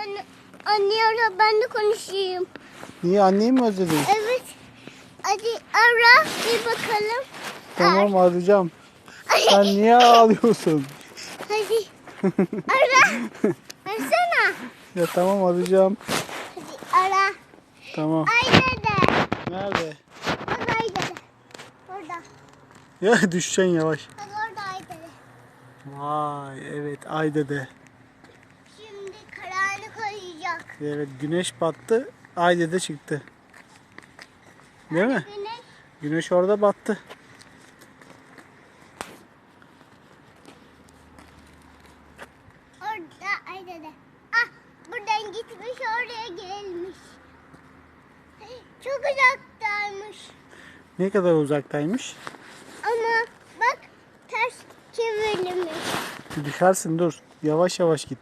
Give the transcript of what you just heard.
Ben anne ara ben de konuşayım. Niye anneyi mi özledin? Evet. Hadi ara bir bakalım. Tamam arayacağım. Sen niye ağlıyorsun? Hadi. Ara. Versene. Ya tamam arayacağım. Hadi ara. Tamam. Ay dede. Nerede? Bak ay dede. Orada. Ya düşeceksin yavaş. Bak orada ay dede. Vay evet ay dede. Koyacak. Evet güneş battı ay dede çıktı. Değil mi? Güneş Güneş orada battı. orada ay dede. Ah buradan gitmiş oraya gelmiş. Çok uzaktaymış. Ne kadar uzaktaymış? Ama bak ters çevrilmiş. Düşersin dur. Yavaş yavaş git.